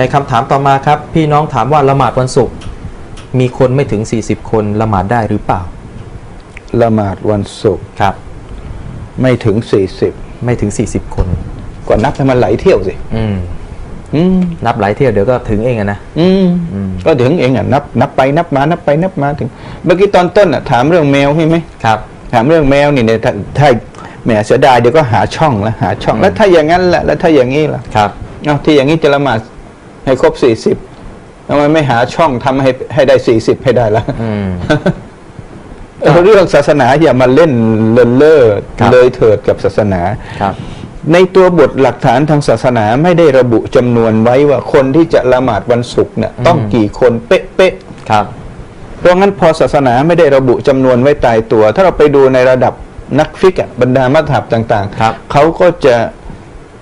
ในคำถามต่อมาครับ พี่น้องถามว่าละหมาดวันศุกร์มีคนไม่ถึง 40 คนละหมาดได้หรือเปล่า ละหมาดวันศุกร์ครับ ไม่ถึงสี่สิบไม่ถึง 40 คนก็นับให้มันไหลเที่ยวสิอืมอืมนับหลายเที่ยวเดี๋ยวก็ถึงเองอะนะอืมอืมก็ถึงเองอะนับนับไปนับมานับไปนับมาถึง เมื่อกี้ตอนต้นอะถามเรื่องแมวใช่ไหมครับ ถามเรื่องแมวนี่เนี่ยถ้าถ้าแหมเสียดายเดี๋ยวก็หาช่องแล้วหาช่อง แล้วถ้าอย่างนั้นแหละแล้วถ้าอย่างนี้ล่ะครับเอาที่อย่างนี้จะละหมาด ให้ครบสี่สิบทำไมไม่หาช่องทำให้ให้ได้สี่สิบให้ได้ละอืมเออเรื่องศาสนาอย่ามาเล่นเลินเล่อครับ เลยเถิดกับศาสนา ครับ ในตัวบทหลักฐานทางศาสนาไม่ได้ระบุจำนวนไว้ว่าคนที่จะละหมาดวันศุกร์เนี่ยต้องกี่คนเป๊ะๆครับ เพราะงั้นพอศาสนาไม่ได้ระบุจำนวนไว้ตายตัว ถ้าเราไปดูในระดับนักฟิกอะบรรดามัธยับต่างครับๆเขาก็จะ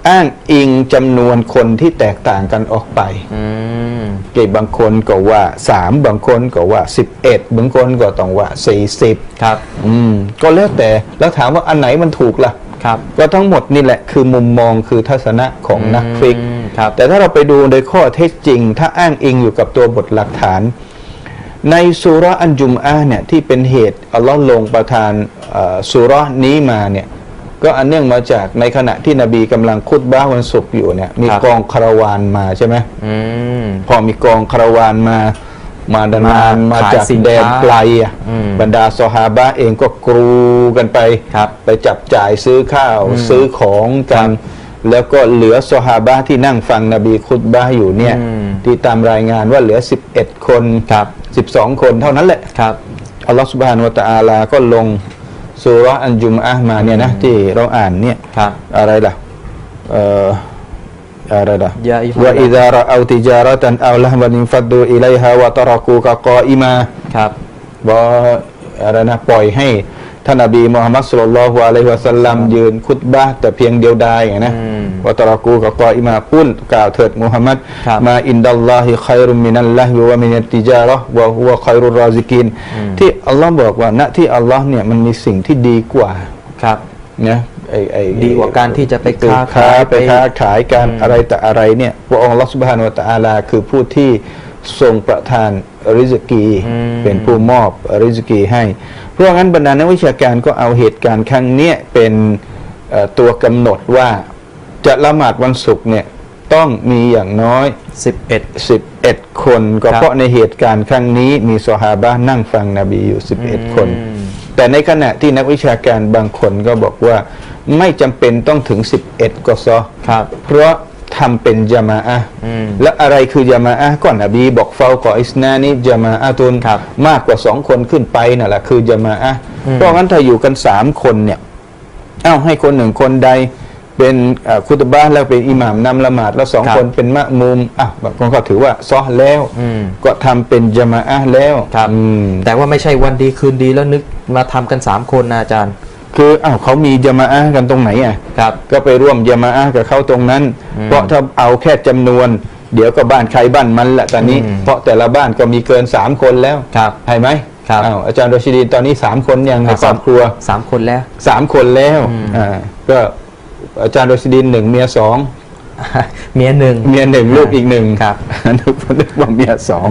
อ้างอิงจำนวนคนที่แตกต่างกันออกไปอืมเกบางคนก็ว่าสามบางคนก็ว่าสิบเอ็ดบางคนก็ต้องว่าสี่สิบครับ อืมก็แล้วแต่แล้วถามว่าอันไหนมันถูกล่ะครับก็ทั้งหมดนี่แหละคือมุมมองคือทัศนะของนักฟิกอืมครับแต่ถ้าเราไปดูโดยข้อเท็จจริง ถ้าอ้างอิงอยู่กับตัวบทหลักฐาน ในสุราะห์อันจุมอาห์เนี่ยที่เป็นเหตุอัลลอฮ์ลงประทานเอ่อสุราะห์นี้มาเนี่ย ก็อันเนื่องมาจากในขณะที่นบีกำลังคุตบ้าห์วันศุกร์อยู่เนี่ย มีครับกองคาราวานมาใช่ไหมอืมพอมีกองคาราวานมา มาดานานมามาขายจากสินแดนค้าไกลอะอืมบรรดาซอฮาบะห์เองก็กรูกันไปครับไปจับจ่ายซื้อข้าวซื้อของกันแล้วก็เหลือซอฮาบะห์ที่นั่งฟังนบีคุตบะห์อยู่เนี่ยอืมที่ตามรายงานว่าเหลือ 11 คนครับ 12 คนเท่านั้นแหละครับอัลลอฮฺสุบฮานวะตะอาลาก็ลง สุราะห์อันจุมอะห์มาเนี่ยนะที่เราอ่านเนี่ยครับอะไรล่ะเอ่ออะไรล่ะยาอิว่าอิซาระเอาติจาระตันเอาละวันอินฟัดดูอิไลฮาวะตะรักูกะกออิมาครับบอกอะไรนะปล่อยให้ท่านนบีมุฮัมมัดสุลลัลลอฮุอะลัยฮิวะสัลลัมยืนคุตบะห์แต่เพียงเดียวดายอย่างนะอืมวะตะรักูกะกออิมากุลกล่าวเถิดมุฮัมมัดครับมาอินดัลลอฮิคัยรุมมินัลลอฮิวะมินัตติจาระฮ์วะฮุวะคัยรุรรอซิกินที่ อัลลอฮ์บอกว่าณที่อัลลอฮ์เนี่ยมันมีสิ่งที่ดีกว่าครับนะไอไอดีกว่าการที่จะไปคือค้าค้าขายไปค้าขายกันอืมอะไรแต่อะไรเนี่ยพระองค์อัลลอฮฺสุบฮานุวะตะอาลา คือผู้ที่ทรงประทานริสกี เป็นผู้มอบริสกีให้ เพราะงั้นบรรดานักวิชาการก็เอาเหตุการณ์ครั้งเนี้ยเป็นเอ่อตัวกำหนดว่าจะละหมาดวันศุกร์เนี่ย ต้องมีอย่างน้อยสิบเอ็ด11 คนก็ครับเพราะในเหตุการณ์ครั้งนี้มีซอฮาบะห์นั่งฟังนบีอยู่ 11 คนอืมแต่ในขณะที่นักวิชาการบางคนก็บอกว่าไม่จำเป็นต้องถึง 11 ก็ซอครับเพราะทำเป็นจามาอะห์อืมและอะไรคือจามาอะห์ก่อนนบีบอกเฝ้าก่ออิสนานี่จามาอะตุนครับมากกว่าสองคนขึ้นไปนั่นแหละคือจามาอะห์อืมเพราะงั้นถ้าอยู่กันสามคนเนี่ย เอ้าให้คนหนึ่งคนใด เป็นเอ่อคุตบะห์แล้วเป็นอิหม่ามนำละหมาดแล้วสองครับคนเป็นมะมุมอะบางคนก็ถือว่าซอแล้วอืมก็ทำเป็นจามาอะห์แล้วครับอืมแต่ว่าไม่ใช่วันดีคืนดีแล้วนึกมาทำกันสามคนนะอาจารย์ คืออ้าวเขามีจามาอะห์กันตรงไหนอะครับก็ไปร่วมยามาอะห์กับเขาตรงนั้น เพราะถ้าเอาแค่จำนวนเดี๋ยวก็บ้านใครบ้านมันแหละตอนนี้อืมเพราะแต่ละบ้านก็มีเกินสามคนแล้วครับใช่ไหมครับอ้าวอาจารย์โรชิดีนตอนนี้สามคนยังในครอบครัวสามคนแล้วสามคนแล้วอืมอ่าก็ อาจารย์โรชิดีนหนึ่งเมียสองเมียหนึ่งเมียหนึ่งลูกอีกหนึ่งครับนึกว่านึกว่าเมียสอง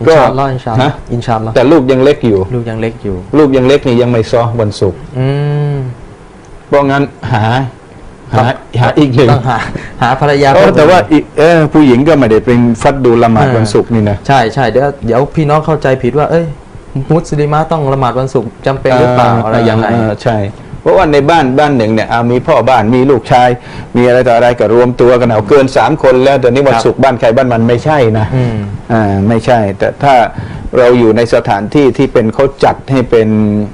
อินชาอัลลอฮ์อินชาอัลลอฮะฮ์อินชาอัลลอฮ์แต่ลูกยังเล็กอยู่ ลูกยังเล็กอยู่ ลูกยังเล็กนี่ยังไม่ซ้อวันศุกร์อืมเพราะงั้นหาหาหาอีกหนึ่งต้องหาหาภรรยาเออคนแต่ว่าอื่นอีเออผู้หญิงก็ไม่ได้เป็นฟัดดูละหมาดเออวันศุกร์นี่นะใช่ใช่เดี๋ยวเดี๋ยวพี่น้องเข้าใจผิดว่า เอ้ยมุสลิมะต้องละหมาดวันศุกร์จำเป็นหรือเปล่าอะไรยังไงเใช่ เพราะว่าในบ้านบ้านหนึ่งเนี่ยเอามีพ่อบ้านมีลูกชาย มีอะไรต่ออะไรก็รวมตัวกันเอาเกินสามคนแล้วแต่นี้วันครับศุกร์บ้านใครบ้านมันไม่ใช่นะอืมอ่าไม่ใช่ แต่ถ้าเราอยู่ในสถานที่ที่เป็นเขาจัดให้เป็น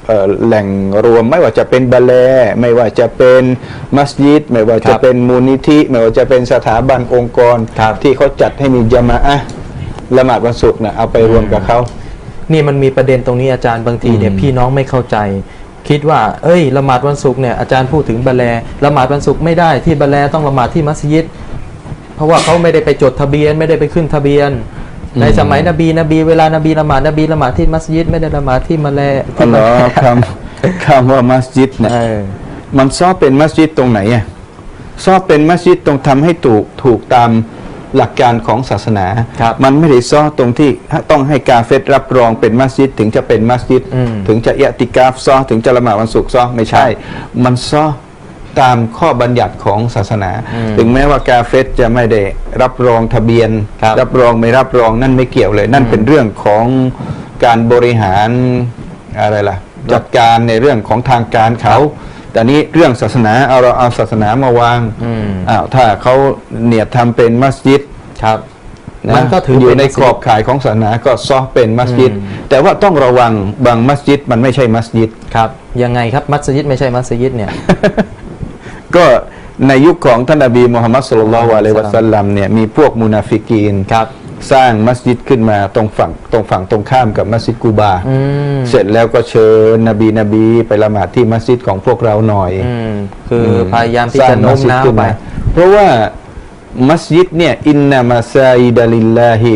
เอ่อแหล่งรวม ไม่ว่าจะเป็นบาเลไม่ว่าจะเป็นมัสยิด ไม่ว่าคจะรับเป็นมูลนิธิ ไม่ว่าจะเป็นสถาบันองค์กรครับที่เขาจัดให้มีจามาอะห์ละหมาดวันศุกร์นะเอาไปรวมกับเขานี่มันมีประเด็นตรงนี้อาจารย์บางทีเนี่ยพี่น้องไม่เข้าใจ คิดว่า เอ้ยละหมาดวันศุกร์เนี่ยอาจารย์พูดถึงบาแลละหมาดวันศุกร์ไม่ได้ที่บาแลต้องละหมาดที่มัสยิด เพราะว่าเขาไม่ได้ไปจดทะเบียน ไม่ได้ไปขึ้นทะเบียน ในสมัยนบีนบี เวลานบีละหมาดนบีละหมาดที่มัสยิด ไม่ได้ละหมาดที่มาแลอ๋อที่เหรมาอแลคำคำว่ามัสยิดเนี่ยเออมันซอบเป็นมัสยิดตรงไหนอะซอบเป็นมัสยิดตรงทำให้ถูกถูกตาม หลักการของศาสนา ครับมันไม่ได้ซ้อตรงที่ต้องให้กาเฟตรับรองเป็นมัสยิดถึงจะเป็นมัสยิด อืมถึงจะเอะติกาฟซ้อถึงจะละหมาดวันศุกร์ซ้อไม่ใช่ มันซ้อตามข้อบัญญัติของศาสนา อืมถึงแม้ว่ากาเฟตจะไม่ได้รับรองทะเบียนครับรับรองไม่รับรองนั่นไม่เกี่ยวเลย นั่นเป็นเรื่องของการบริหารอะไรล่ะ จัดการในเรื่องของทางการเขา แต่นี้เรื่องศาสนาเอาเราเอาศาสนามาวางอืมอ้าวถ้าเขาเนียดทำเป็นมัสยิดครับนะมันก็ถืออยู่เป็นในมัสยิดขอบข่ายของศาสนาก็ซอเป็นมัสยิดอืมแต่ว่าต้องระวังบางมัสยิดมันไม่ใช่มัสยิดครับยังไงครับมัสยิดไม่ใช่มัสยิดเนี่ย ก็ในยุคของท่านนบีมูฮัมมัดสุลลัลลอฮุอะลัยฮิวะสัลลัมเนี่ยมีพวกมุนาฟิกีนครับ สร้างมัสยิดขึ้นมาตรงฝั่งตรงฝั่งตรงข้ามกับมัสยิดกูบา อืมเสร็จแล้วก็เชิญนบีนบีไปละหมาดที่มัสยิดของพวกเราหน่อย อืมคืออมพยายามที่สร้จะงโน้มมัสยิดน้าวขึ้ไป เพราะว่ามัสยิดเนี่ยอินนามาซาอิดะลิลลาฮิ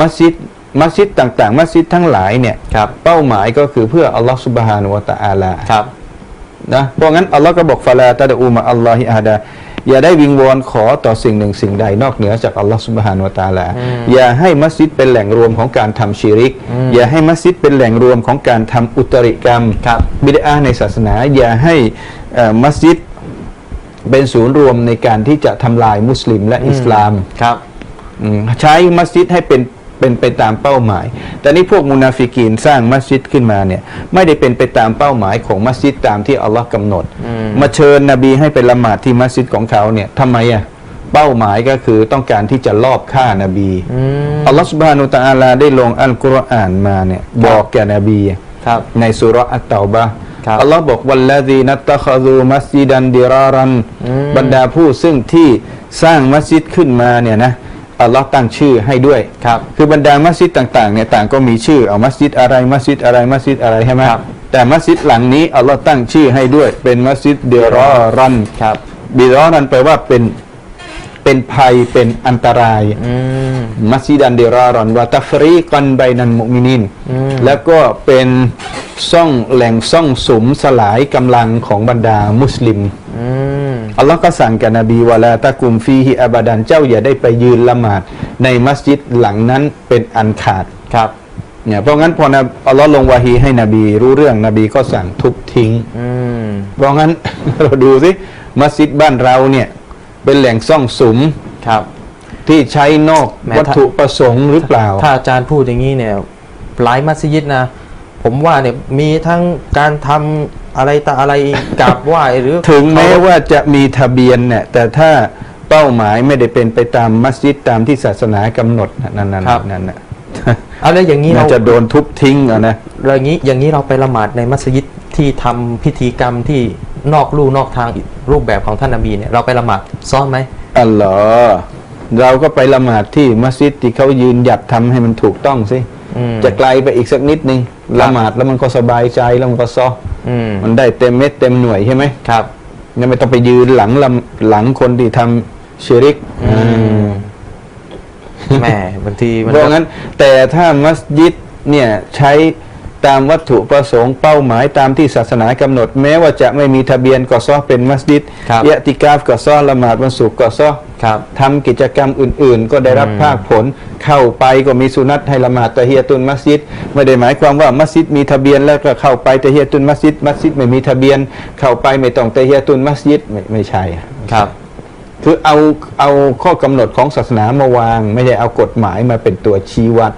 มัสยิดมัสยิดต่างๆ มัสยิดทั้งหลายเนี่ยครับ เป้าหมายก็คือเพื่ออัลลอฮฺสุบฮานุวะตะอาลาครับ นะเพราะงั้นอัลลอฮ์ก็บอกฟาลาตะดะอูมะอัลลอฮิอาฮดา อย่าได้วิงวอนขอต่อสิ่งหนึ่งสิ่งใดนอกเหนือจากอัลลอฮ์สุบฮานุวะตะอาลาอืมอย่าให้มัสยิดเป็นแหล่งรวมของการทำชีริกอืมอย่าให้มัสยิดเป็นแหล่งรวมของการทำอุตริกรรมครับบิดาในศาสนา อย่าให้เอ่อมัสยิดเป็นศูนย์รวมในการที่จะทำลายมุสลิมและอิสลามครับอืมใช้มัสยิดให้เป็นเป็นไปตามเป้าหมาย แต่นี่พวกมุนาฟิกีนสร้างมัสยิดขึ้นมาเนี่ยไม่ได้เป็นไปตามเป้าหมายของมัสยิดตามที่อัลลอฮ์กำหนดอื มมาเชิญนบีให้ไปละหมาดที่มัสยิดของเขาเนี่ยทำไมอะเป้าหมายก็คือต้องการที่จะลอบฆ่านาบีอืมอัลลอฮ์สุบฮานุตะอาลาได้ลงอัลกุรอานมาเนี่ยบอกแก่นบีครับในสุราะห์อัตเตาบะห์ครับอัลลอฮ์บอกวัลลดีนัตตะคซูมัสยิดันดิรารันอืมบรรดาผู้ซึ่งที่สร้างมัสยิดขึ้นมาเนี่ยนะอัลลอฮ์ตั้งชื่อให้ด้วยครับคือบรรดามัสยิดต่างๆเนี่ยต่างก็มีชื่อเอามัสยิดอะไรมัสยิดอะไรมัสยิดอะไรใช่ไหมครับ แต่มัสยิดหลังนี้อัลลอฮ์ตั้งชื่อให้ด้วย เป็นมัสยิดเดรอรันครับบิรอรันแปลว่าเป็นเป็นภัยเป็นอันตรายอืมมัสยิดันเดรารอนวาตัฟรีกันไบนันมุมินินอืมแล้วก็เป็นซ่องแหล่งซ่องสุมสลายกำลังของบรรดามุสลิมอืมอัลลอฮ์ก็สั่งกับนบีวะลาตะกุมฟีฮิอาบาดันเจ้าอย่าได้ไปยืนละหมาดในมัสยิดหลังนั้นเป็นอันขาดครับ เนี่ยเพราะงั้นพอนบอัลลอฮ์ลงวาฮีให้นบีรู้เรื่องนบีก็สั่งทุบทิ้งอืมเพราะงั้น เราดูสิมัสยิดบ้านเราเนี่ยเป็นแหล่งซ่องสุมครับ ที่ใช้นอกแม้วัตถุประสงค์หรือเปล่า ถ้าอาจารย์พูดอย่างนี้เนี่ยหลายมัสยิดนะ ผมว่าเนี่ยมีทั้งการทำอะไรตาอะไรกราบไหว้หรือ ถึงแม้ว่าจะมีทะเบียนเนี่ยแต่ถ้าเป้าหมายไม่ได้เป็นไปตามมัสยิดตามที่ศาสนากำหนดน่ะนั่นนั่นครับนั่ นน่ะอะไรอย่างนี้น่าเราจะโดนทุบทิ้งอะนะอย่างนี้อย่างนี้เราไปละหมาดในมัสยิดที่ทำพิธีกรรมที่นอกลู่นอกทางรูปแบบของท่านนบีเนี่ยเราไปละหมาดซ้อมไหมอัลลอฮ์เราก็ไปละหมาดที่มัสยิดที่เขายืนหยัดทำให้มันถูกต้องสิอืมจะไกลไปอีกสักนิดนึงละหมาดแล้วมันก็สบายใจแล้วมันก็ซออืมมันได้เต็มเม็ดเต็มหน่วยใช่ไหมครับยังไม่ต้องไปยืนหลังลำหลังคนที่ทำชิริกอื มแหม่บางทีมันเพราะงั้น แต่ถ้ามัสยิดเนี่ยใช้ตามวัตถุประสงค์เป้าหมายตามที่ศาสนากำหนด แม้ว่าจะไม่มีทะเบียนก็ซ้อเป็นมัสยิดครับเยติกาฟก็ซ้อละหมาดวันศุกร์ก็ซ้อครับทำกิจกรรมอื่น ๆ ก็ได้รับอืมภาคผลเข้าไปก็มีสุนัตให้ละหมาดตะเฮียตุนมัสยิดไม่ได้หมายความว่ามัสยิดมีทะเบียนแล้วก็เข้าไปตะเฮียตุนมัสยิดมัสยิดไม่มีทะเบียนเข้าไปไม่ต้องตะเฮียตุนมัสยิดไม่ไม่ใช่ครับ คือเอาเอาข้อกำหนดของศาสนามาวาง ไม่ได้เอากฎหมายมาเป็นตัวชี้วัด